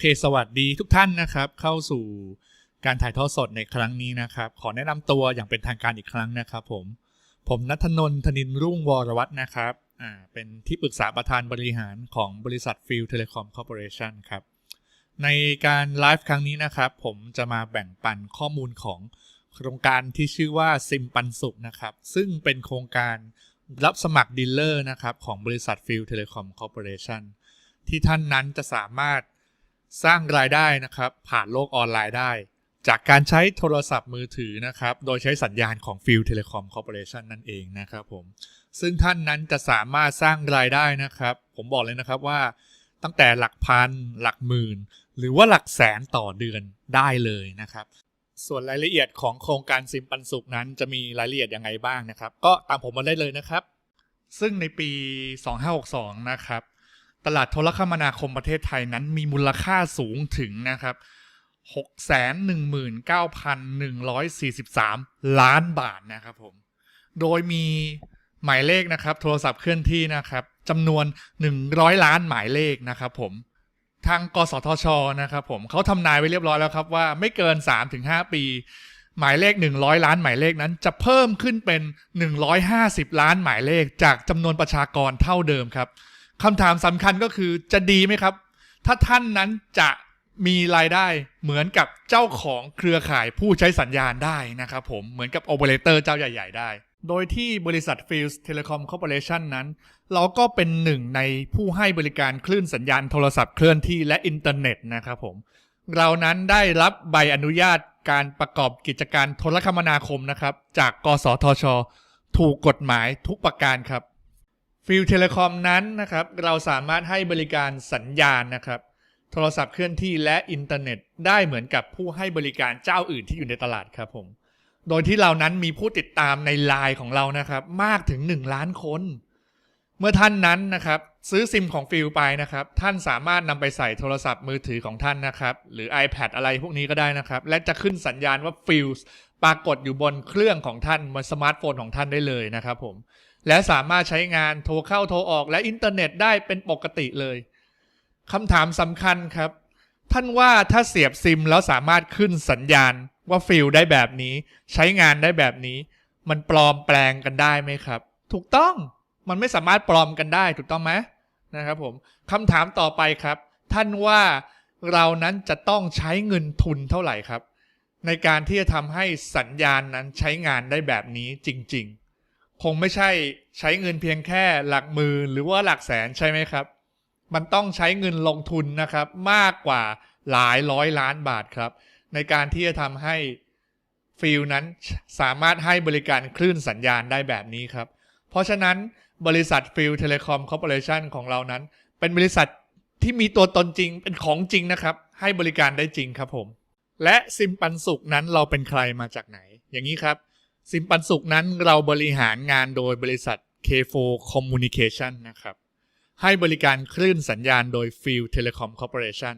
เคสวัสดีทุกท่านนะครับ เข้าสู่การถ่ายทอดสดในครั้งนี้นะครับ ขอแนะนำตัวอย่างเป็นทางการอีกครั้งนะครับ ผม ผมนัทนนทนินรุ่งวรวัฒนะครับอ่าเป็นที่ปรึกษาประธานบริหารของบริษัทฟิลเทเลคอมคอร์ปอเรชันครับในการไลฟ์ครั้งนี้นะครับ ผมจะมาแบ่งปันข้อมูลของโครงการที่ชื่อว่าซิมปันสุขนะครับ ซึ่งเป็นโครงการรับสมัครดีลเลอร์นะครับ ของบริษัทฟิลเทเลคอมคอร์ปอเรชันที่ท่านนั้นจะสามารถ สร้างรายได้นะครับผ่านโลกออนไลน์ได้ จากการใช้โทรศัพท์มือถือนะครับ โดยใช้สัญญาณของ f i e l Telecom Corporation นั่นเองนะครับผมซึ่งท่านนั้นจะสามารถสร้างรายได้นะครับ ผมบอกเลยนะครับว่าตั้งแต่หลักพัน หลักหมื่น หรือว่าหลักแสนต่อเดือนได้เลยนะครับ ส่วนรายละเอียดของโครงการซิมปันสุขนั้นจะมีรายละเอียดยังไงบ้างนะครับ ก็ตามผมมาได้เลยนะครับ ซึ่งในปี 2562 นะครับ ตลาดโทรคมนาคมประเทศไทยนั้นมีมูลค่าสูงถึงนะครับ 619,143 ล้านบาทนะครับผม โดยมีหมายเลขนะครับ โทรศัพท์เคลื่อนที่นะครับจำนวน 100 ล้านหมายเลขนะครับผม ทางกสทชนะครับผมเขาทำนายไว้เรียบร้อยแล้วครับว่าไม่เกิน 3-5 ปี หมายเลข 100 ล้านหมายเลขนั้นจะเพิ่มขึ้นเป็น 150 ล้านหมายเลขจากจำนวนประชากรเท่าเดิมครับ คำถามสำคัญก็คือจะดีไหมครับ ถ้าท่านนั้นจะมีรายได้เหมือนกับเจ้าของเครือข่ายผู้ใช้สัญญาณได้นะครับผมเหมือนกับโอเปอเรเตอร์เจ้าใหญ่ ๆ ได้ โดยที่บริษัท Fields Telecom Corporation นั้น เราก็เป็นหนึ่งในผู้ให้บริการคลื่นสัญญาณโทรศัพท์เคลื่อนที่และอินเทอร์เน็ตนะครับผมเรานั้นได้รับใบอนุญาตการประกอบกิจการโทรคมนาคมนะครับ จากกสทช ถูกกฎหมายทุกประการครับ ฟิลเทเลคอมนั้นนะครับ เราสามารถให้บริการสัญญาณนะครับ โทรศัพท์เคลื่อนที่และอินเทอร์เน็ตได้เหมือนกับผู้ให้บริการเจ้าอื่นที่อยู่ในตลาดครับผม โดยที่เรานั้นมีผู้ติดตามในไลน์ของเรานะครับ มากถึง 1 ล้านคน เมื่อท่านนั้นนะครับ ซื้อซิมของฟิลไปนะครับ ท่านสามารถนำไปใส่โทรศัพท์มือถือของท่านนะครับ หรือ iPad อะไรพวกนี้ก็ได้นะครับ และจะขึ้นสัญญาณว่าฟิลปรากฏอยู่บนเครื่องของท่านบนสมาร์ทโฟนของท่านได้เลยนะครับผม และสามารถใช้งานโทรเข้าโทรออกและอินเทอร์เน็ตได้เป็นปกติเลยคำถามสำคัญครับ ท่านว่าถ้าเสียบซิมแล้วสามารถขึ้นสัญญาณว่าฟิลได้แบบนี้ ใช้งานได้แบบนี้ มันปลอมแปลงกันได้ไหมครับ ถูกต้องมันไม่สามารถปลอมกันได้ถูกต้องไหมนะครับผมคำถามต่อไปครับ ท่านว่าเรานั้นจะต้องใช้เงินทุนเท่าไหร่ครับ ในการที่จะทำให้สัญญาณนั้นใช้งานได้แบบนี้จริง ๆ คงไม่ใช่ใช้เงินเพียงแค่หลักหมื่นหรือว่าหลักแสนใช่ไหมครับ มันต้องใช้เงินลงทุนนะครับ มากกว่าหลายร้อยล้านบาทครับ ในการที่จะทำให้ฟิลนั้นสามารถให้บริการคลื่นสัญญาณได้แบบนี้ครับ เพราะฉะนั้นบริษัทฟิลเทเลคอมคอร์ปอเรชันของเรานั้น เป็นบริษัทที่มีตัวตนจริงเป็นของจริงนะครับ ให้บริการได้จริงครับผม และซิมปันสุขนั้นเราเป็นใครมาจากไหน อย่างนี้ครับ ซิมปันสุขนั้นเราบริหารงานโดยบริษัท K4 Communication นะครับ ให้บริการคลื่นสัญญาณโดย Field Telecom Corporation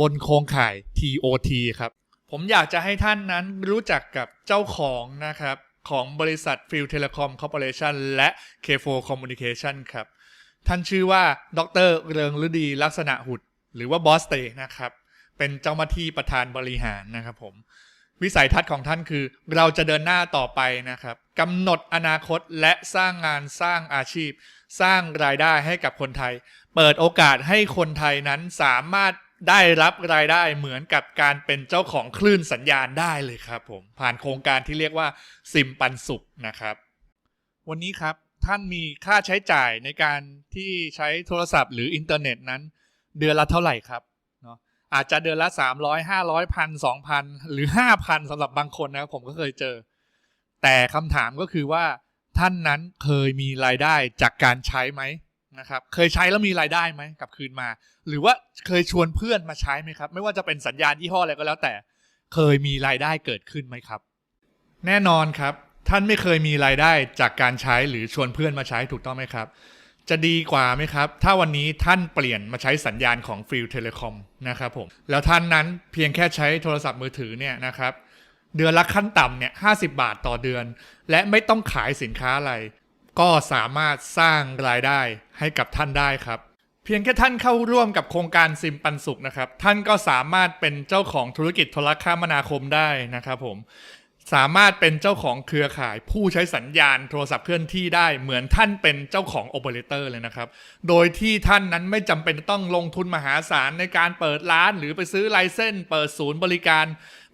บนโครงข่าย TOT ครับ ผมอยากจะให้ท่านนั้นรู้จักกับเจ้าของนะครับ ของบริษัท Field Telecom Corporation และ K4 Communication ครับ ท่านชื่อว่า ดร เริงฤดีลักษณะหุด หรือว่าบอสเตนะครับ เป็นเจ้าหน้าที่ประธานบริหารนะครับผม วิสัยทัศน์ของท่านคือ เราจะเดินหน้าต่อไปนะครับกำหนดอนาคตและสร้างงานสร้างอาชีพ สร้างรายได้ให้กับคนไทย เปิดโอกาสให้คนไทยนั้นสามารถได้รับรายได้เหมือนกับการเป็นเจ้าของคลื่นสัญญาณได้เลยครับผม ผ่านโครงการที่เรียกว่าซิมปันสุขนะครับ วันนี้ครับท่านมีค่าใช้จ่ายในการที่ใช้โทรศัพท์หรืออินเทอร์เน็ตนั้น เดือนละเท่าไหร่ครับ อาจจะเดือนละ300 500พันสองพันหรือ5,000สำหรับบางคนนะครับผมก็เคยเจอ แต่คำถามก็คือว่าท่านนั้นเคยมีรายได้จากการใช้ไหมนะครับ เคยใช้แล้วมีรายได้ไหมกลับคืนมา หรือว่าเคยชวนเพื่อนมาใช้ไหมครับ ไม่ว่าจะเป็นสัญญาณยี่ห้ออะไรก็แล้วแต่ เคยมีรายได้เกิดขึ้นไหมครับ แน่นอนครับ ท่านไม่เคยมีรายได้จากการใช้หรือชวนเพื่อนมาใช้ถูกต้องไหมครับ จะดีกว่าไหมครับ ถ้าวันนี้ท่านเปลี่ยนมาใช้สัญญาณของฟิลเทเลคอมนะครับผม แล้วท่านนั้นเพียงแค่ใช้โทรศัพท์มือถือเนี่ยนะครับ เดือนละขั้นต่ำเนี่ยห้บาทต่อเดือน และไม่ต้องขายสินค้าอะไร ก็สามารถสร้างรายได้ให้กับท่านได้ครับ เพียงแค่ท่านเข้าร่วมกับโครงการซิมปันสุขนะครับ ท่านก็สามารถเป็นเจ้าของธุรกิจโทรคมนาคมได้นะครับผม สามารถเป็นเจ้าของเครือข่าย ผู้ใช้สัญญาณโทรศัพท์เคลื่อนที่ได้เหมือนท่านเป็นเจ้าของโอเปอเรเตอร์เลยนะครับ โดยที่ท่านนั้นไม่จำเป็นต้องลงทุนมหาศาลในการเปิดร้าน หรือไปซื้อไลเซนส์เปิดศูนย์บริการ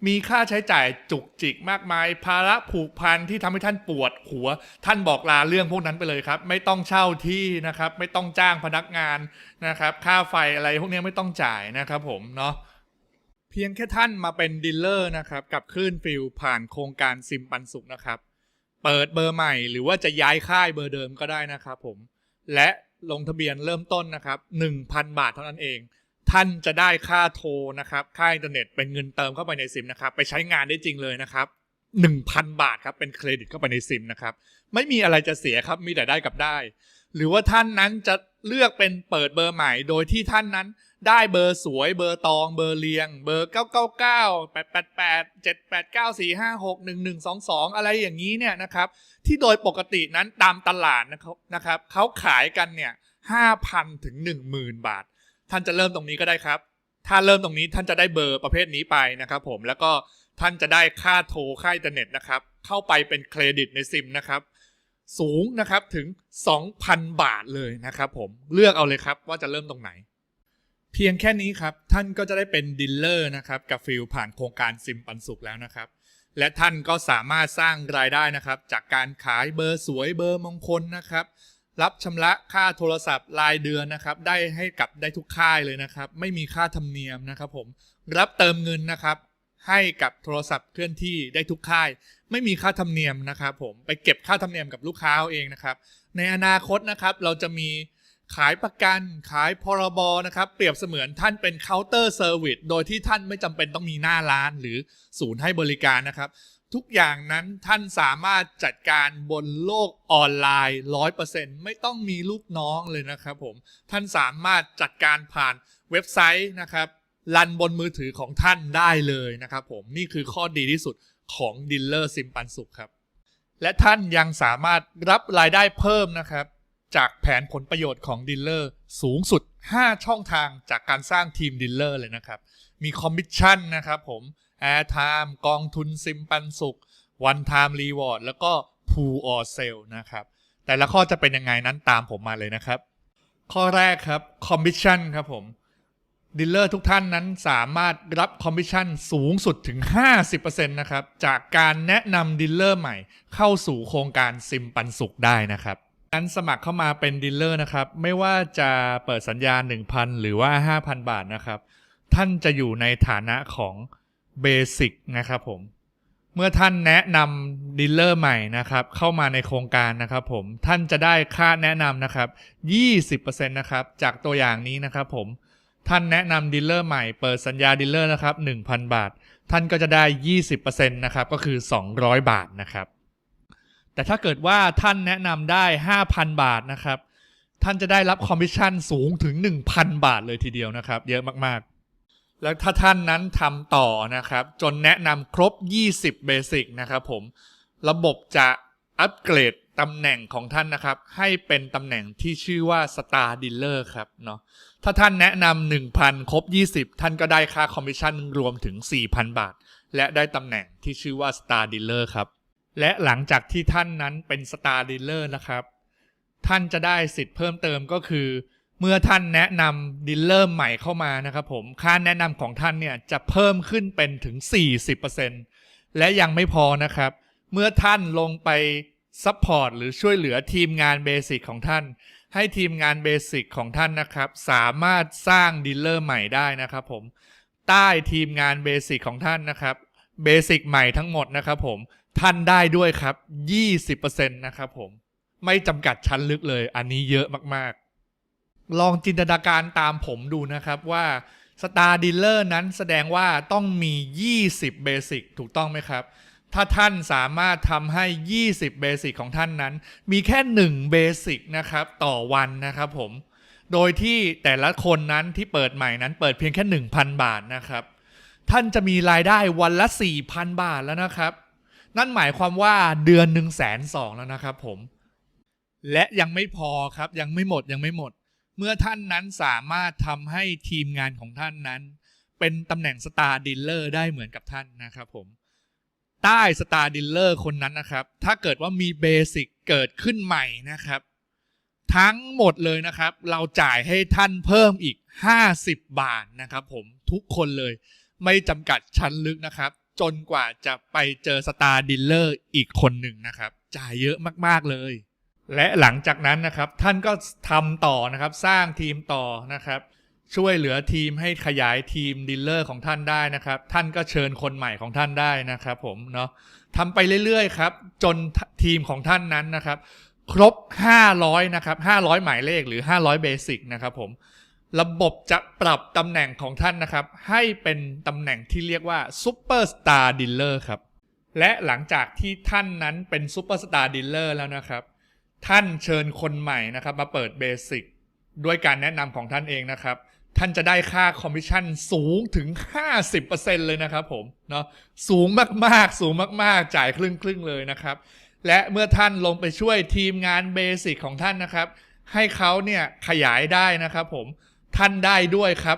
มีค่าใช้จ่ายจุกจิกมากมาย ภาระผูกพันที่ทำให้ท่านปวดหัว ท่านบอกลาเรื่องพวกนั้นไปเลยครับ ไม่ต้องเช่าที่นะครับ ไม่ต้องจ้างพนักงานนะครับ ค่าไฟอะไรพวกนี้ไม่ต้องจ่ายนะครับผมเนาะ พียงแค่ท่านมาเป็นดีลเลอร์นะครับ กับคลื่นฟิลผ่านโครงการซิมปันสุขนะครับ เปิดเบอร์ใหม่หรือว่าจะย้ายค่ายเบอร์เดิมก็ได้นะครับผม และลงทะเบียนเริ่มต้นนะครับ 1,000 บาทเท่านั้นเอง ท่านจะได้ค่าโทรนะครับ ค่าอินเทอร์เน็ตเป็นเงินเติมเข้าไปในซิมนะครับ ไปใช้งานได้จริงเลยนะครับ 1,000 บาทครับเป็นเครดิตเข้าไปในซิมนะครับ ไม่มีอะไรจะเสียครับมีแต่ได้กับได้ หรือว่าท่านนั้นจะเลือกเป็นเปิดเบอร์ใหม่ โดยที่ท่านนั้น ได้เบอร์สวยเบอร์ตองเบอร์เรียง เบอร์ 999 888 789 456 1122 อะไรอย่างนี้เนี่ยนะครับ ที่โดยปกตินั้นตามตลาดนะครับนะครับเขาขายกันเนี่ย 5,000 ถึง 10,000 บาท ท่านจะเริ่มตรงนี้ก็ได้ครับ ถ้าเริ่มตรงนี้ท่านจะได้เบอร์ประเภทนี้ไปนะครับผมแล้วก็ท่านจะได้ค่าโทรค่าอินเทอร์เน็ตนะครับ เข้าไปเป็นเครดิตในซิมนะครับสูงนะครับถึง 2,000 บาทเลยนะครับผมเลือกเอาเลยครับว่าจะเริ่มตรงไหน เพียงแค่นี้ครับ ท่านก็จะได้เป็นดีลเลอร์นะครับกับฟิลผ่านโครงการซิมปันสุขแล้วนะครับ และท่านก็สามารถสร้างรายได้นะครับ จากการขายเบอร์สวยเบอร์มงคลนะครับ รับชำระค่าโทรศัพท์รายเดือนนะครับ ได้ให้กับได้ทุกค่ายเลยนะครับ ไม่มีค่าธรรมเนียมนะครับ ผมรับเติมเงินนะครับให้กับโทรศัพท์เคลื่อนที่ได้ทุกค่าย ไม่มีค่าธรรมเนียมนะครับ ผมไปเก็บค่าธรรมเนียมกับลูกค้าเอาเองนะครับ ในอนาคตนะครับ เราจะมี ขายประกันขายพรบนะครับ เปรียบเสมือนท่านเป็นเคาน์เตอร์เซอร์วิสโดยที่ท่านไม่จำเป็นต้องมีหน้าร้านหรือศูนย์ให้บริการนะครับ ทุกอย่างนั้นท่านสามารถจัดการบนโลกออนไลน์ 100%ไม่ต้องมีลูกน้องเลยนะครับผม ท่านสามารถจัดการผ่านเว็บไซต์นะครับรันบนมือถือของท่านได้เลยนะครับผมนี่คือข้อดีที่สุดของดีลเลอร์ซิมปันสุขครับ และท่านยังสามารถรับรายได้เพิ่มนะครับ จากแผนผลประโยชน์ของดีลเลอร์สูงสุด 5 ช่องทางจากการสร้างทีมดีลเลอร์เลยนะครับ มีคอมมิชชั่นนะครับผม Airtime กองทุนซิมปันสุข One Time Reward แล้วก็ Pool or Sale นะครับ แต่ละข้อจะเป็นยังไงนั้นตามผมมาเลยนะครับ ข้อแรกครับคอมมิชชั่นครับผมดีลเลอร์ทุกท่านนั้นสามารถรับคอมมิชชั่นสูงสุดถึง 50%นะครับ จากการแนะนำดีลเลอร์ใหม่เข้าสู่โครงการซิมปันสุขได้นะครับ การสมัครเข้ามาเป็นดีลเลอร์นะครับ ไม่ว่าจะเปิดสัญญา 1,000 หรือว่า 5,000 บาทนะครับ ท่านจะอยู่ในฐานะของเบสิกนะครับผม เมื่อท่านแนะนำดีลเลอร์ใหม่นะครับ เข้ามาในโครงการนะครับผม ท่านจะได้ค่าแนะนำนะครับ 20%นะครับ จากตัวอย่างนี้นะครับผม ท่านแนะนำดีลเลอร์ใหม่ เปิดสัญญาดีลเลอร์นะครับ 1,000 บาท ท่านก็จะได้ 20%นะครับ ก็คือ 200 บาทนะครับ แต่ถ้าเกิดว่าท่านแนะนำได้ 5,000 บาทนะครับ ท่านจะได้รับคอมมิชชั่นสูงถึง 1,000 บาทเลยทีเดียวนะครับ เยอะมากๆ แล้วถ้าท่านนั้นทำต่อนะครับ จนแนะนำครบ 20 เบสิกนะครับผม ระบบจะอัปเกรดตำแหน่งของท่านนะครับ ให้เป็นตำแหน่งที่ชื่อว่า Star Dealer ครับเนาะถ้าท่านแนะนำ1,000 ครบ 20 ท่านก็ได้ค่าคอมมิชชั่นรวมถึง 4,000 บาท และได้ตำแหน่งที่ชื่อว่า Star Dealer ครับ และหลังจากที่ท่านนั้นเป็น Star Dealer นะครับ ท่านจะได้สิทธิ์เพิ่มเติมก็คือ เมื่อท่านแนะนำดีลเลอร์ใหม่เข้ามานะครับผมค่าแนะนำของท่านเนี่ยจะเพิ่มขึ้นเป็นถึง 40%และยังไม่พอนะครับ เมื่อท่านลงไปซัพพอร์ตหรือช่วยเหลือทีมงานเบสิกของท่าน ให้ทีมงานเบสิกของท่านนะครับ สามารถสร้างดีลเลอร์ใหม่ได้นะครับผมใต้ทีมงานเบสิกของท่านนะครับเบสิกใหม่ทั้งหมดนะครับผม ท่านได้ด้วยครับ 20%นะครับผม ไม่จำกัดชั้นลึกเลย อันนี้เยอะมากๆ ลองจินตนาการตามผมดูนะครับว่า Star Dealer นั้นแสดงว่าต้องมี 20 เบสิกถูกต้องไหมครับ ถ้าท่านสามารถทำให้ 20 เบสิกของท่านนั้น มีแค่ 1 เบสิกนะครับ ต่อวันนะครับผม โดยที่แต่ละคนนั้นที่เปิดใหม่นั้นเปิดเพียงแค่ 1,000 บาทนะครับ ท่านจะมีรายได้วันละ 4,000 บาทแล้วนะครับ นั่นหมายความว่าเดือนหนึ่งแสนสองแล้วนะครับผม และยังไม่พอครับยังไม่หมดยังไม่หมด เมื่อท่านนั้นสามารถทำให้ทีมงานของท่านนั้น เป็นตำแหน่งสตาร์ดีลเลอร์ได้เหมือนกับท่านนะครับผมใต้สตาร์ดีลเลอร์คนนั้นนะครับ ถ้าเกิดว่ามีเบสิกเกิดขึ้นใหม่นะครับ ทั้งหมดเลยนะครับ เราจ่ายให้ท่านเพิ่มอีก 50 บาทนะครับผมทุกคนเลยไม่จำกัดชั้นลึกนะครับ จนกว่าจะไปเจอสตาร์ดีลเลอร์อีกคนหนึ่งนะครับ จ่ายเยอะมาก ๆ เลย และหลังจากนั้นนะครับ ท่านก็ทำต่อนะครับ สร้างทีมต่อนะครับ ช่วยเหลือทีมให้ขยายทีมดีลเลอร์ของท่านได้นะครับ ท่านก็เชิญคนใหม่ของท่านได้นะครับผมเนาะทำไปเรื่อย ๆ ครับ จนทีมของท่านนั้นนะครับ ครบ 500 นะครับ 500 หมายเลขหรือ 500 เบสิกนะครับผม ระบบจะปรับตำแหน่งของท่านนะครับ ให้เป็นตำแหน่งที่เรียกว่าซูเปอร์สตาร์ดีลเลอร์ครับ และหลังจากที่ท่านนั้นเป็นซูเปอร์สตาร์ดีลเลอร์แล้วนะครับ ท่านเชิญคนใหม่นะครับ มาเปิดเบสิกด้วยการแนะนำของท่านเองนะครับ ท่านจะได้ค่าคอมมิชชั่นสูงถึง 50%เลยนะครับผมเนาะสูงมากๆ สูงมากๆ จ่ายครึ่งครึ่งๆเลยนะครับ และเมื่อท่านลงไปช่วยทีมงานเบสิกของท่านนะครับ ให้เขาเนี่ยขยายได้นะครับผม ท่านได้ด้วยครับ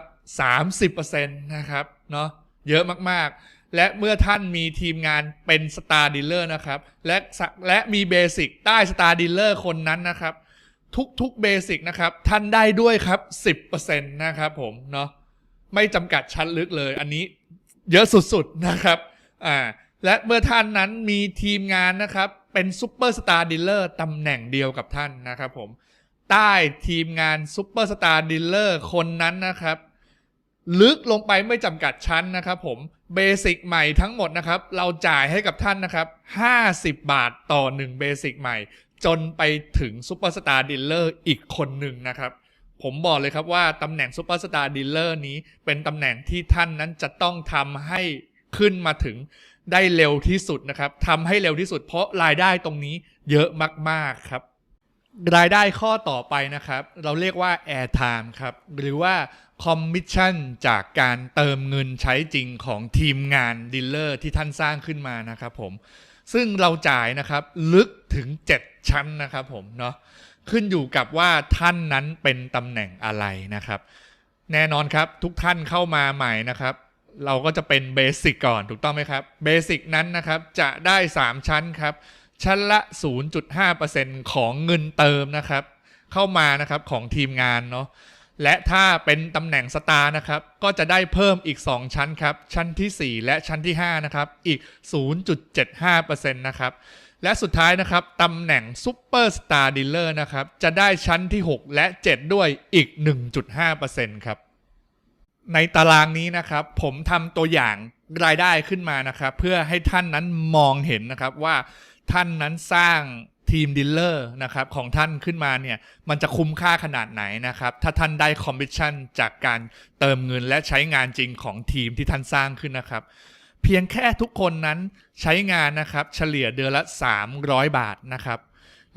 30%นะครับเนาะเยอะมากๆ และเมื่อท่านมีทีมงานเป็นสตาร์ดีลเลอร์นะครับ และสและมีเบสิกใต้สตาร์ดีลเลอร์คนนั้นนะครับ ทุกๆเบสิกนะครับ ท่านได้ด้วยครับ 10%นะครับผมเนาะไม่จำกัดชั้นลึกเลย อันนี้เยอะสุดๆนะครับอ่าและเมื่อท่านนั้นมีทีมงานนะครับ เป็นซูเปอร์สตาร์ดีลเลอร์ตำแหน่งเดียวกับท่านนะครับผม ใต้ทีมงานซูเปอร์สตาร์ดีลเลอร์คนนั้นนะครับ ลึกลงไปไม่จำกัดชั้นนะครับผมเบสิกใหม่ทั้งหมดนะครับ เราจ่ายให้กับท่านนะครับ 50 บาทต่อ 1 เบสิกใหม่ จนไปถึงซูเปอร์สตาร์ดีลเลอร์อีกคนหนึ่งนะครับ ผมบอกเลยครับว่าตำแหน่งซูเปอร์สตาร์ดีลเลอร์นี้ เป็นตำแหน่งที่ท่านนั้นจะต้องทำให้ขึ้นมาถึงได้เร็วที่สุดนะครับทำให้เร็วที่สุดเพราะรายได้ตรงนี้เยอะมากๆครับ รายได้ข้อต่อไปนะครับ เราเรียกว่า airtime ครับ หรือว่า commission จากการเติมเงินใช้จริงของทีมงานดีลเลอร์ที่ท่านสร้างขึ้นมานะครับผม ซึ่งเราจ่ายนะครับลึกถึง 7 ชั้นนะครับผมเนาะขึ้นอยู่กับว่าท่านนั้นเป็นตำแหน่งอะไรนะครับ แน่นอนครับทุกท่านเข้ามาใหม่นะครับ เราก็จะเป็นเบสิกก่อนถูกต้องไหมครับเบสิกนั้นนะครับจะได้ 3 ชั้นครับ ชั้นละ 0.5%ของเงินเติมนะครับ เข้ามานะครับของทีมงานเนาะและถ้าเป็นตำแหน่งสตาร์นะครับ ก็จะได้เพิ่มอีก 2 ชั้นครับ ชั้นทีสี่ 4 และชั้นที่ 5 นะครับ อีก 0.75%นะครับ และสุดท้ายนะครับตำแหน่งซูเปอร์สตาร์ดีลเลอร์นะครับ จะได้ชั้นที่ 6 และ 7 ด้วยอีก 1.5%ครับ ในตารางนี้นะครับ ผมทำตัวอย่างรายได้ขึ้นมานะครับ เพื่อให้ท่านนั้นมองเห็นนะครับว่า ท่านนั้นสร้างทีมดีลเลอร์นะครับของท่านขึ้นมาเนี่ยมันจะคุ้มค่าขนาดไหนนะครับ ถ้าท่านได้คอมมิชชั่นจากการเติมเงินและใช้งานจริงของทีมที่ท่านสร้างขึ้นนะครับ เพียงแค่ทุกคนนั้นใช้งานนะครับเฉลี่ยเดือนละ 300 บาทนะครับ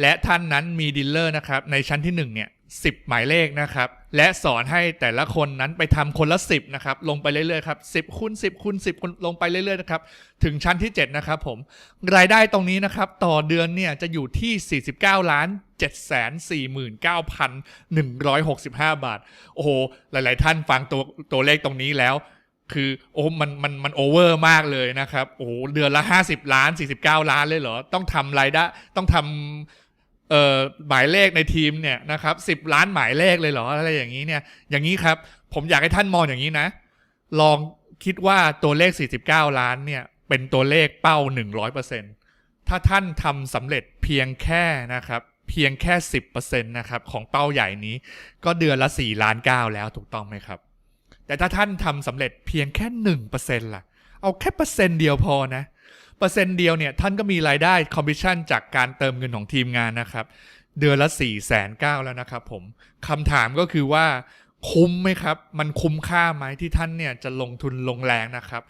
และท่านนั้นมีดีลเลอร์นะครับในชั้นที่1เนี่ย 10 หมายเลขนะครับ และสอนให้แต่ละคนนั้นไปทำคนละ 10นะครับ ลงไปเรื่อยๆครับ10คูณ10คูณ10คูณลงไปเรื่อยๆนะครับ ถึงชั้นที่ 7 นะครับผม รายได้ตรงนี้นะครับ ต่อเดือนเนี่ยจะอยู่ที่ 49 ล้าน 749,165 บาท โอ้โห หลายๆท่านฟังตัวตัวเลขตรงนี้แล้วคือโอ้มันมันมันโอเวอร์มากเลยนะครับ โอ้เดือนละ 50 ล้าน 49 ล้านเลยเหรอ ต้องทำรายได้ต้องทำ เอ่อหมายเลขในทีมเนี่ยนะครับสิบล้านหมายเลขเลยเหรออะไรอย่างนี้เนี่ยอย่างนี้ครับ ผมอยากให้ท่านมองอย่างนี้นะ ลองคิดว่าตัวเลข 49 ล้านเนี่ยเป็นตัวเลขเป้า 100%ถ้าท่านทำสำเร็จเพียงแค่นะครับเพียงแค่ 10%นะครับของเป้าใหญ่นี้ ก็เดือนละ 4 ล้าน 9 แล้วถูกต้องไหมครับ แต่ถ้าท่านทำสำเร็จเพียงแค่ 1%ล่ะ เอาแค่เปอร์เซ็นต์เดียวพอนะ เปอร์เซ็นต์เดียวเนี่ยท่านก็มีรายได้คอมมิชชั่นจากการเติมเงินของทีมงานนะครับ เดือนละ4ี่แสนเก้าแล้วนะครับผมคำถามก็คือว่าคุ้มไหมครับ มันคุ้มค่าไหมที่ท่านเนี่ยจะลงทุนลงแรงนะครับ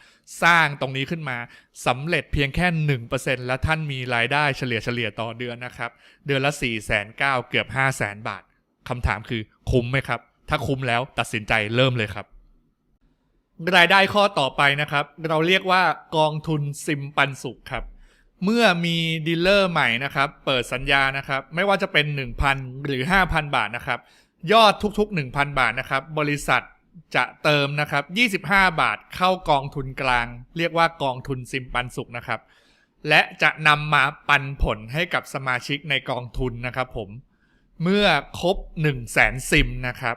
สร้างตรงนี้ขึ้นมาสำเร็จเพียงแค่ 1%และท่านมีรายได้เฉลี่ยเฉลี่ยต่อเดือนนะครับ เดือนละ4ี่แสนเก้าเกือบ5 0 0แสนบาทคำถามคือคุ้มไหมครับ ถ้าคุ้มแล้วตัดสินใจเริ่มเลยครับ รายได้ข้อต่อไปนะครับ เราเรียกว่ากองทุนซิมปันสุขครับ เมื่อมีดีลเลอร์ใหม่นะครับ เปิดสัญญานะครับ ไม่ว่าจะเป็น 1,000 หรือ 5,000 บาทนะครับ ยอดทุกๆ 1,000 บาทนะครับ บริษัทจะเติมนะครับ 25 บาทเข้ากองทุนกลาง เรียกว่ากองทุนซิมปันสุขนะครับ และจะนำมาปันผลให้กับสมาชิกในกองทุนนะครับ ผม เมื่อครบ 1 0 0 0 0แสนซิมนะครับ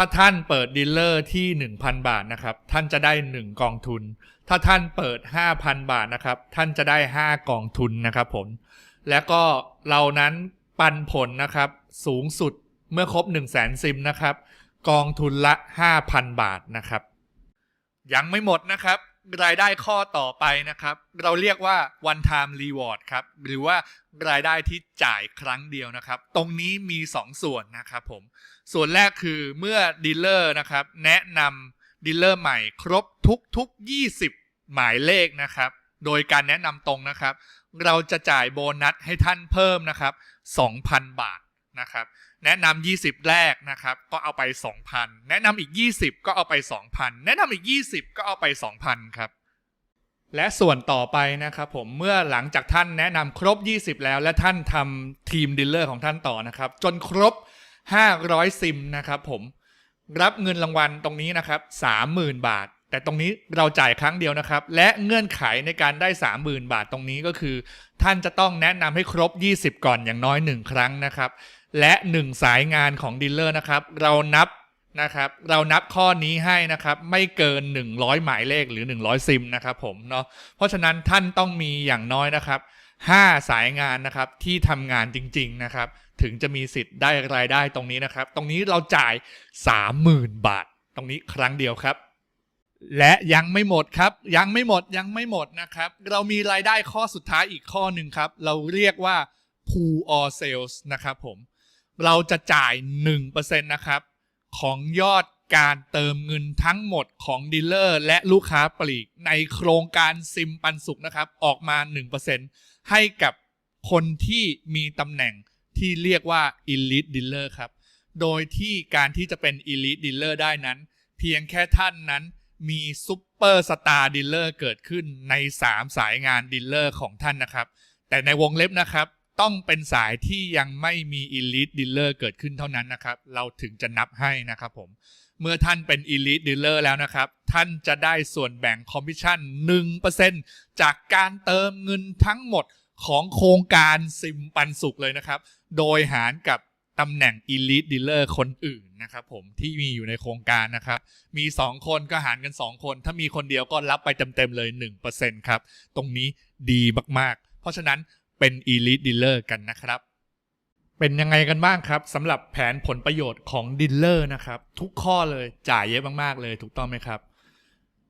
ถ้าท่านเปิดดีลเลอร์ที่ 1,000 บาทนะครับ ท่านจะได้ 1 กองทุน ถ้าท่านเปิด 5,000 บาทนะครับ ท่านจะได้ 5 กองทุนนะครับผม และก็เรานั้นปันผลนะครับ สูงสุดเมื่อครบ 1 0 0 0 0แสนซิมนะครับ กองทุนละ 5,000 บาทนะครับ ยังไม่หมดนะครับ รายได้ข้อต่อไปนะครับ เราเรียกว่า one time reward ครับ หรือว่ารายได้ที่จ่ายครั้งเดียวนะครับ ตรงนี้มี 2 ส่วนนะครับผม ส่วนแรกคือเมื่อดีลเลอร์นะครับ แนะนำดีลเลอร์ใหม่ครบทุกทุก20 หมายเลขนะครับ โดยการแนะนำตรงนะครับ เราจะจ่ายโบนัสให้ท่านเพิ่มนะครับ 2,000 บาทนะครับ แนะนำ20 แรกนะครับ ก็เอาไป 2,000 แนะนำอีก 20 ก็เอาไป 2,000 แนะนำอีก 20 ก็เอาไป 2,000 ครับและส่วนต่อไปนะครับผมเมื่อหลังจากท่านแนะนำครบ 20 แล้ว และท่านทำทีมดีลเลอร์ของท่านต่อนะครับ จนครบ 500 ซิมนะครับผมรับเงินรางวัลตรงนี้นะครับ30,000 บาท แต่ตรงนี้เราจ่ายครั้งเดียวนะครับ และเงื่อนไขในการได้ 30,000 บาทตรงนี้ก็คือ ท่านจะต้องแนะนำให้ครบ 20 ก่อนอย่างน้อย 1 ครั้งนะครับ และ1สายงานของดีลเลอร์นะครับ เรานับนะครับเรานับข้อนี้ให้นะครับไม่เกิน 100 หมายเลขหรือ 100 ซิมนะครับผมเนาะเพราะฉะนั้นท่านต้องมีอย่างน้อยนะครับ 5 สายงานนะครับที่ทำงานจริงๆนะครับถึงจะมีสิทธิ์ได้รายได้ตรงนี้นะครับ ตรงนี้เราจ่าย 30,000 บาท ตรงนี้ครั้งเดียวครับ และยังไม่หมดครับ ยังไม่หมดยังไม่หมดนะครับ เรามีรายได้ข้อสุดท้ายอีกข้อหนึ่งครับ เราเรียกว่า pool or sales นะครับผม เราจะจ่าย 1%นะครับ ของยอดการเติมเงินทั้งหมดของดีลเลอร์และลูกค้าปลีก ในโครงการซิมปันสุขนะครับ ออกมา 1%ให้กับคนที่มีตำแหน่งที่เรียกว่า Elite Dealer ครับ โดยที่การที่จะเป็น Elite Dealer ได้นั้น เพียงแค่ท่านนั้นมีซุปเปอร์สตาร์ดีลเลอร์เกิดขึ้นใน 3 สายงานดีลเลอร์ของท่านนะครับ แต่ในวงเล็บนะครับ ต้องเป็นสายที่ยังไม่มี Elite Dealer เกิดขึ้นเท่านั้นนะครับ เราถึงจะนับให้นะครับผม เมื่อท่านเป็น Elite Dealer แล้วนะครับ ท่านจะได้ส่วนแบ่งคอมมิชชั่น 1%จากการเติมเงินทั้งหมดของโครงการซิมปันสุขเลยนะครับ โดยหารกับตำแหน่ง Elite Dealer คนอื่นนะครับผมที่มีอยู่ในโครงการนะครับ มี 2 คนก็หารกัน 2 คน ถ้ามีคนเดียวก็รับไปเต็มๆเลย 1%ครับ ตรงนี้ดีมากๆ เพราะฉะนั้น เป็น Elite Dealer กันนะครับ เป็นยังไงกันบ้างครับสำหรับแผนผลประโยชน์ของดีลเลอร์นะครับ ทุกข้อเลยจ่ายเยอะมากๆเลยถูกต้องไหมครับ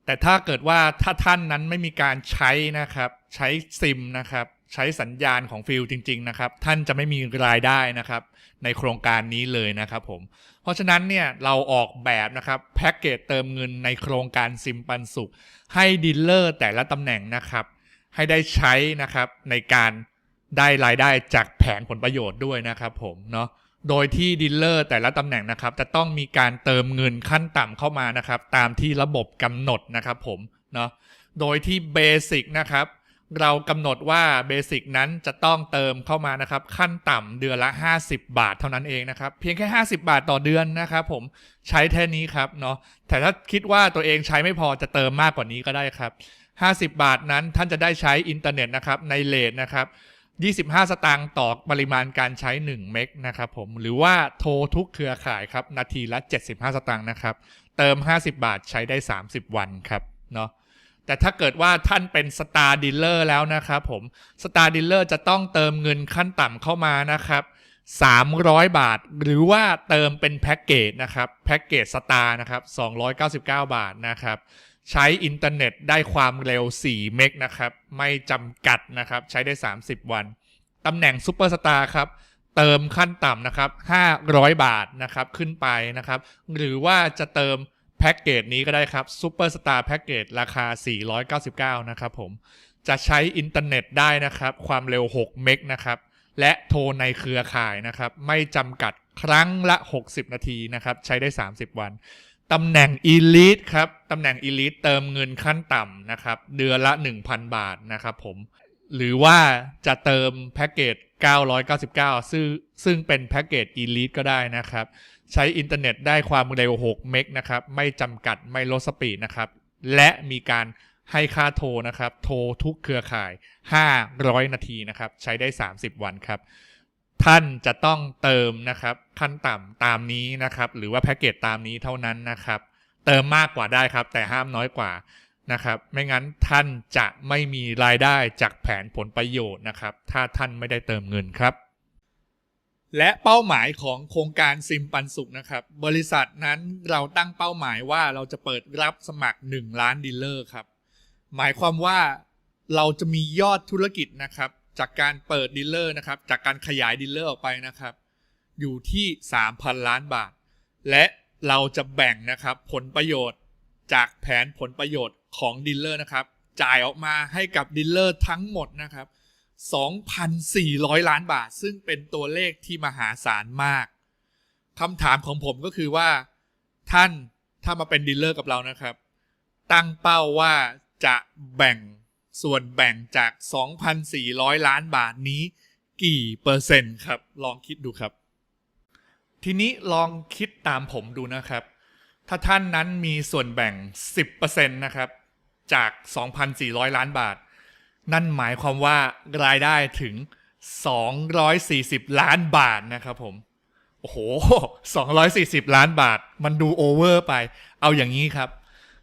แต่ถ้าเกิดว่าถ้าท่านนั้นไม่มีการใช้นะครับ ใช้ซิมนะครับ ใช้สัญญาณของฟิลจริง ๆ นะครับ ท่านจะไม่มีรายได้นะครับ ในโครงการนี้เลยนะครับผม เพราะฉะนั้นเนี่ยเราออกแบบนะครับแพ็กเกจเติมเงินในโครงการซิมปันสุข ให้ดีลเลอร์แต่ละตำแหน่งนะครับ ให้ได้ใช้นะครับในการ ได้รายได้จากแผนผลประโยชน์ด้วยนะครับผมเนาะโดยที่ดีลเลอร์แต่ละตำแหน่งนะครับ จะต้องมีการเติมเงินขั้นต่ำเข้ามานะครับ ตามที่ระบบกำหนดนะครับผมเนาะโดยที่เบสิกนะครับเรากำหนดว่าเบสิกนั้นจะต้องเติมเข้ามานะครับ ขั้นต่ำเดือนละ 50 บาทเท่านั้นเองนะครับ เพียงแค่ 50 บาทต่อเดือนนะครับผมใช้แค่นี้ครับเนาะแต่ถ้าคิดว่าตัวเองใช้ไม่พอจะเติมมากกว่านี้ก็ได้ครับ 50 บาทนั้นท่านจะได้ใช้อินเทอร์เน็ตนะครับในเลทนะครับ 25 สตางค์ต่อปริมาณการใช้ 1 เมกนะครับผมหรือว่าโทรทุกเครือข่ายครับ นาทีละ 75 สตางค์นะครับ เติม 50 บาทใช้ได้ 30 วันครับเนาะแต่ถ้าเกิดว่าท่านเป็นสตาร์ดีลเลอร์แล้วนะครับผมสตาร์ดีลเลอร์จะต้องเติมเงินขั้นต่ำเข้ามานะครับ 300 บาท หรือว่าเติมเป็นแพ็กเกจนะครับแพ็กเกจสตาร์นะครับ299 บาทนะครับ ใช้อินเทอร์เน็ตได้ความเร็ว 4 เมกนะครับ ไม่จำกัดนะครับ ใช้ได้ 30 วัน ตำแหน่งซูเปอร์สตาร์ครับ เติมขั้นต่ำนะครับ 500 บาทนะครับ ขึ้นไปนะครับ หรือว่าจะเติมแพ็กเกจนี้ก็ได้ครับซูเปอร์สตาร์แพ็กเกจราคา 499 นะครับผม จะใช้อินเทอร์เน็ตได้นะครับ ความเร็ว 6 เมกนะครับ และโทรในเครือข่ายนะครับ ไม่จำกัดครั้งละ 60 นาทีนะครับ ใช้ได้ 30 วัน ตำแหน่ง Elite ครับ ตำแหน่ง Elite เติมเงินขั้นต่ำนะครับ เดือนละ 1,000 บาทนะครับผม หรือว่าจะเติมแพ็กเกจ 999 ซึ่งซึ่งเป็นแพ็กเกจ Elite ก็ได้นะครับ ใช้อินเทอร์เน็ตได้ความเร็ว 6 เมกนะครับ ไม่จำกัดไม่ลดสปีดนะครับ และมีการให้ค่าโทรนะครับ โทรทุกเครือข่าย 500 นาทีนะครับ ใช้ได้ 30 วันครับ ท่านจะต้องเติมนะครับขั้นต่ำตามนี้นะครับ หรือว่าแพ็กเกจตามนี้เท่านั้นนะครับ เติมมากกว่าได้ครับ แต่ห้ามน้อยกว่านะครับ ไม่งั้นท่านจะไม่มีรายได้จากแผนผลประโยชน์นะครับ ถ้าท่านไม่ได้เติมเงินครับ และเป้าหมายของโครงการซิมปันสุขนะครับ บริษัทนั้นเราตั้งเป้าหมายว่าเราจะเปิดรับสมัคร 1 ล้านดีลเลอร์ครับ หมายความว่าเราจะมียอดธุรกิจนะครับ จากการเปิดดีลเลอร์นะครับจากการขยายดีลเลอร์ออกไปนะครับ อยู่ที่ 3,000 ล้านบาท และเราจะแบ่งนะครับผลประโยชน์จากแผนผลประโยชน์ของดีลเลอร์นะครับ จ่ายออกมาให้กับดีลเลอร์ทั้งหมดนะครับ 2,400 ล้านบาท ซึ่งเป็นตัวเลขที่มหาศาลมากคำถามของผมก็คือว่า ท่านถ้ามาเป็นดีลเลอร์กับเรานะครับ ตั้งเป้าว่าจะแบ่ง ส่วนแบ่งจาก 2,400 ล้านบาทนี้ กี่เปอร์เซ็นต์ครับ ลองคิดดูครับ ทีนี้ลองคิดตามผมดูนะครับ ถ้าท่านนั้นมีส่วนแบ่ง 10%นะครับ จาก 2,400 ล้านบาท นั่นหมายความว่ารายได้ถึง 240 ล้านบาทนะครับผมโอ้โห 240 ล้านบาท มันดูโอเวอร์ไป เอาอย่างนี้ครับ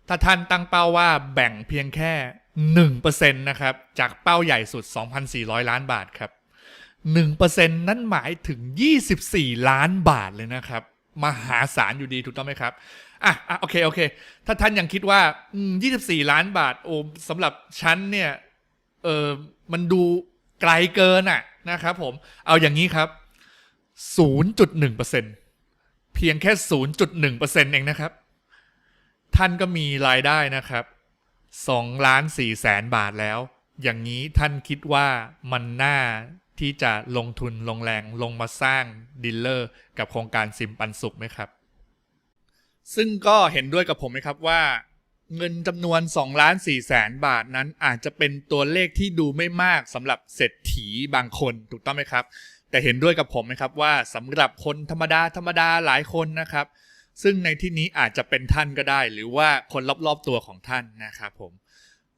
ถ้าท่านตั้งเป้าว่าแบ่งเพียงแค่ 1%นะครับ จากเป้าใหญ่สุด 2,400 ล้านบาทครับ 1%นั่นหมายถึง 24 ล้านบาทเลยนะครับ มหาศาลอยู่ดีถูกต้องไหมครับอะอะโอเค โอเค ถ้าท่านยังคิดว่า 24 ล้านบาท โอ้สำหรับฉันเนี่ย เออมันดูไกลเกินอะนะครับผม เอาอย่างนี้ครับ 0.1%เพียงแค่ 0.1%เองนะครับ ท่านก็มีรายได้นะครับ 2ล้าน4แสนบาทแล้ว อย่างนี้ท่านคิดว่ามันน่าที่จะลงทุนลงแรงลงมาสร้างดีลเลอร์กับโครงการซิมปันสุขไหมครับ ซึ่งก็เห็นด้วยกับผมไหมครับว่า เงินจำนวน2ล้าน4แสนบาทนั้นอาจจะเป็นตัวเลขที่ดูไม่มากสำหรับเศรษฐีบางคนถูกต้องไหมครับ แต่เห็นด้วยกับผมไหมครับว่าสำหรับคนธรรมดาธรรมดาหลายคนนะครับ ซึ่งในที่นี้อาจจะเป็นท่านก็ได้ หรือว่าคนรอบๆตัวของท่านนะครับผม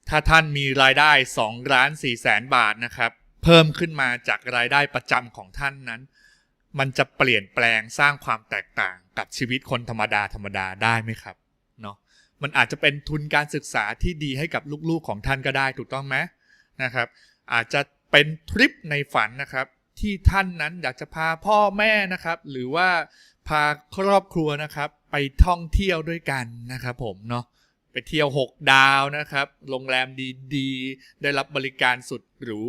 ถ้าท่านมีรายได้2ล้าน4แสนบาทนะครับ เพิ่มขึ้นมาจากรายได้ประจำของท่านนั้น มันจะเปลี่ยนแปลงสร้างความแตกต่างกับชีวิตคนธรรมดาธรรมดาได้ไหมครับเนาะมันอาจจะเป็นทุนการศึกษาที่ดีให้กับลูกๆของท่านก็ได้ถูกต้องไหมนะครับ อาจจะเป็นทริปในฝันนะครับที่ท่านนั้นอยากจะพาพ่อแม่นะครับ หรือว่า พาครอบครัวนะครับ ไปท่องเที่ยวด้วยกันนะครับผมเนาะไปเที่ยว 6 ดาวนะครับ โรงแรมดีๆ ได้รับบริการสุดหรู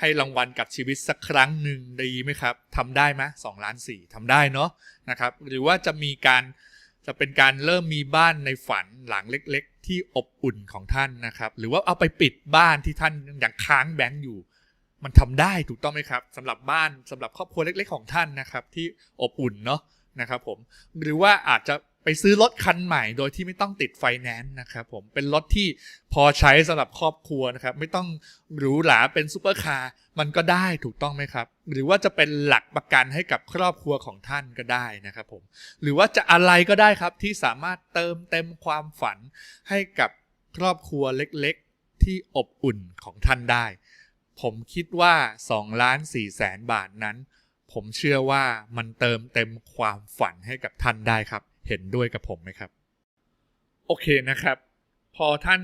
ให้รางวัลกับชีวิตสักครั้งหนึ่งดีไหมครับทำได้ไหมสองล้านสี่ทำได้เนาะนะครับ หรือว่าจะมีการจะเป็นการเริ่มมีบ้านในฝันหลังเล็กๆ ที่อบอุ่นของท่านนะครับ หรือว่าเอาไปปิดบ้านที่ท่านยังค้างแบงก์อยู่ มันทำได้ถูกต้องไหมครับสำหรับบ้านสำหรับครอบครัวเล็ก ๆ ของท่านนะครับ ที่อบอุ่นเนาะ นะครับผมหรือว่าอาจจะไปซื้อรถคันใหม่โดยที่ไม่ต้องติดไฟแนนซ์นะครับผมเป็นรถที่พอใช้สำหรับครอบครัวนะครับ ไม่ต้องหรูหราเป็นซูเปอร์คาร์มันก็ได้ถูกต้องไหมครับ หรือว่าจะเป็นหลักประกันให้กับครอบครัวของท่านก็ได้นะครับผมหรือว่าจะอะไรก็ได้ครับที่สามารถเติมเต็มความฝันให้กับครอบครัวเล็กๆ ที่อบอุ่นของท่านได้ ผมคิดว่า2ล้าน4แสนบาทนั้น ผมเชื่อว่ามันเติมเต็มความฝันให้กับท่านได้ครับ เห็นด้วยกับผมไหมครับ โอเคนะครับ พอท่าน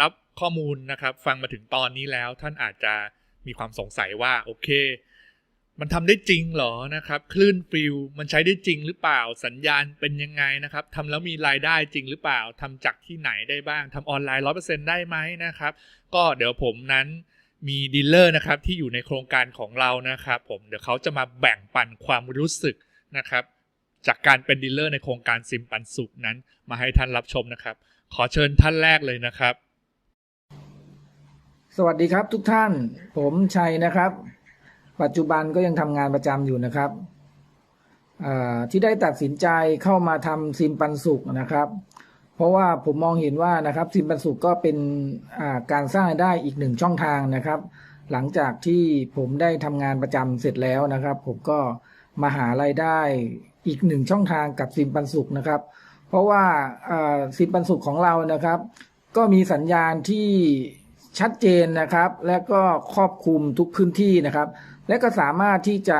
รับข้อมูลนะครับ ฟังมาถึงตอนนี้แล้วท่านอาจจะมีความสงสัยว่าโอเค มันทำได้จริงเหรอนะครับ คลื่นฟิลมันใช้ได้จริงหรือเปล่าสัญญาณเป็นยังไงนะครับทำแล้วมีรายได้จริงหรือเปล่าทำจากที่ไหนได้บ้างทำออนไลน์ร้อเปอร์เซ็นได้ไหมนะครับ ก็เดี๋ยวผมนั้น มีดีลเลอร์นะครับที่อยู่ในโครงการของเรานะครับผมเดี๋ยวเขาจะมาแบ่งปันความรู้สึกนะครับ จากการเป็นดีลเลอร์ในโครงการซิมปันสุขนั้น มาให้ท่านรับชมนะครับ ขอเชิญท่านแรกเลยนะครับ สวัสดีครับทุกท่าน ผมชัยนะครับ ปัจจุบันก็ยังทำงานประจำอยู่นะครับที่ได้ตัดสินใจเข้ามาทำซิมปันสุขนะครับ เพราะว่าผมมองเห็นว่านะครับซิมปันสุขก็เป็นการสร้างรายได้อีกหนึ่งช่องทางนะครับ หลังจากที่ผมได้ทำงานประจำเสร็จแล้วนะครับ ผมก็มาหารายได้อีกหนึ่งช่องทางกับซิมปันสุขนะครับ เพราะว่าซิมปันสุขของเรานะครับ ก็มีสัญญาณที่ชัดเจนนะครับ และก็ครอบคลุมทุกพื้นที่นะครับ และก็สามารถที่จะ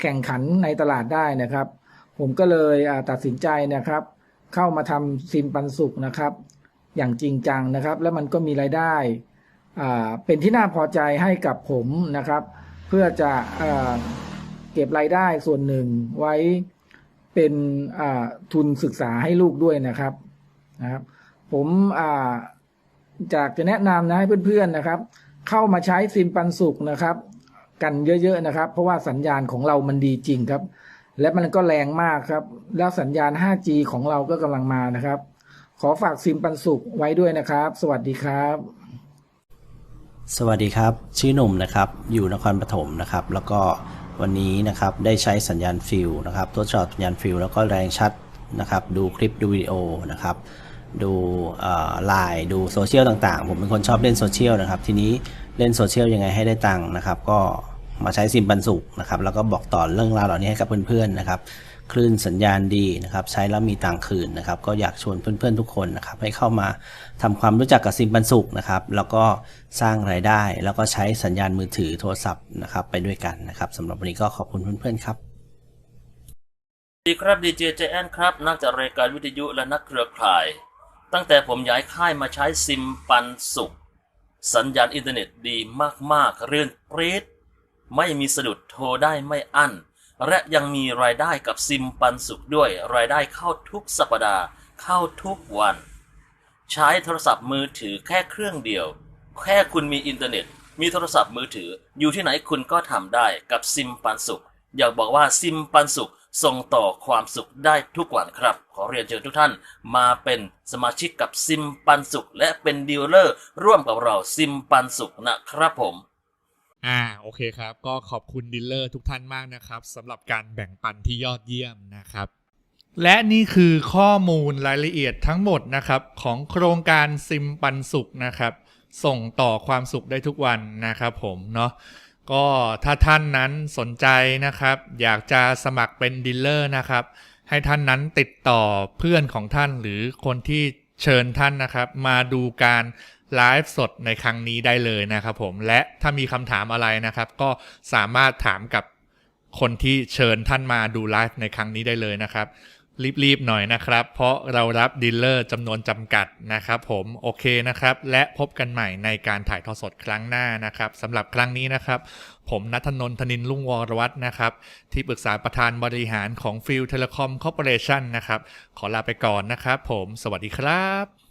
แข่งขันในตลาดได้นะครับ ผมก็เลยตัดสินใจนะครับ เข้ามาทำซิมปันสุขนะครับ อย่างจริงจังนะครับ แล้วมันก็มีรายได้เป็นที่น่าพอใจให้กับผมนะครับ เพื่อจะอ่าเก็บรายได้ส่วนหนึ่งไว้เป็นทุนศึกษาให้ลูกด้วยนะครับนะครับ ผมาจากจะแนะนำนะให้เพื่อนๆนะครับ เข้ามาใช้ซิมปันสุขนะครับ กันเยอะๆนะครับ เพราะว่าสัญญาณของเรามันดีจริงครับ และมันก็แรงมากครับ แล้วสัญญาณ 5G ของเราก็กำลังมานะครับ ขอฝากซิมปันสุขไว้ด้วยนะครับ สวัสดีครับ สวัสดีครับ ชื่อหนุ่มนะครับ อยู่นครปฐมนะครับ แล้วก็วันนี้นะครับได้ใช้สัญญาณฟิลนะครับทดสอบสัญญาณฟิลแล้วก็แรงชัดนะครับ ดูคลิปดูวิดีโอนะครับ ดูไลน์ดูโซเชียลต่างๆ ผมเป็นคนชอบเล่นโซเชียลนะครับ ทีนี้เล่นโซเชียลยังไงให้ได้ตังค์นะครับ ก็ มาใช้ซิมปันสุกนะครับแล้วก็บอกต่อเรื่องราวเหล่านี้ให้กับเพื่อนๆนะครับคลื่นสัญญาณดีนะครับใช้แล้วมีตังคืนนะครับก็อยากชวนเพื่อนๆทุกคนนะครับให้เข้ามาทำความรู้จักกับซิมปันสุกนะครับแล้วก็สร้างรายได้ แล้วก็ใช้สัญญาณมือถือโทรศัพท์นะครับไปด้วยกันนะครับสำหรับวันนี้ก็ขอบคุณเพื่อนๆครับสวัสดีครับดีเจเจแอนครับนักจัดรายการวิทยุและนักเครือข่าย ตั้งแต่ผมย้ายค่ายมาใช้ซิมปันสุข สัญญาณอินเทอร์เน็ตดีมากๆ เรื่อนปรี๊ด ไม่มีสะดุดโทรได้ไม่อั้น และยังมีรายได้กับซิมปันสุขด้วย รายได้เข้าทุกสัปดาห์เข้าทุกวัน ใช้โทรศัพท์มือถือแค่เครื่องเดียว แค่คุณมีอินเทอร์เน็ต มีโทรศัพท์มือถือ อยู่ที่ไหนคุณก็ทำได้กับซิมปันสุข อยากบอกว่าซิมปันสุขส่งต่อความสุขได้ทุกวันครับ ขอเรียนเชิญทุกท่านมาเป็นสมาชิกกับซิมปันสุข และเป็นดีลเลอร์ร่วมกับเราซิมปันสุขนะครับผม อ่าโอเคครับ ก็ขอบคุณดีลเลอร์ทุกท่านมากนะครับสำหรับการแบ่งปันที่ยอดเยี่ยมนะครับ และนี่คือข้อมูลรายละเอียดทั้งหมดนะครับ ของโครงการซิมปันสุขนะครับ ส่งต่อความสุขได้ทุกวันนะครับผมเนาะก็ถ้าท่านนั้นสนใจนะครับ อยากจะสมัครเป็นดีลเลอร์นะครับ ให้ท่านนั้นติดต่อเพื่อนของท่านหรือคนที่เชิญท่านนะครับ มาดูการ ไลฟ์สดในครั้งนี้ได้เลยนะครับผมและถ้ามีคำถามอะไรนะครับ ก็สามารถถามกับคนที่เชิญท่านมาดูไลฟ์ในครั้งนี้ได้เลยนะครับ รีบๆหน่อยนะครับ เพราะเรารับดีลเลอร์จำนวนจำกัดนะครับผมโอเคนะครับ และพบกันใหม่ในการถ่ายทอดสดครั้งหน้านะครับสำหรับครั้งนี้นะครับ ผมนัทนนทนินลุ่งวรวัฒนะครับ ที่ปรึกษาประธานบริหารของฟิลเทเลคอมคอร์ปอเรชันนะครับ ขอลาไปก่อนนะครับผม สวัสดีครับ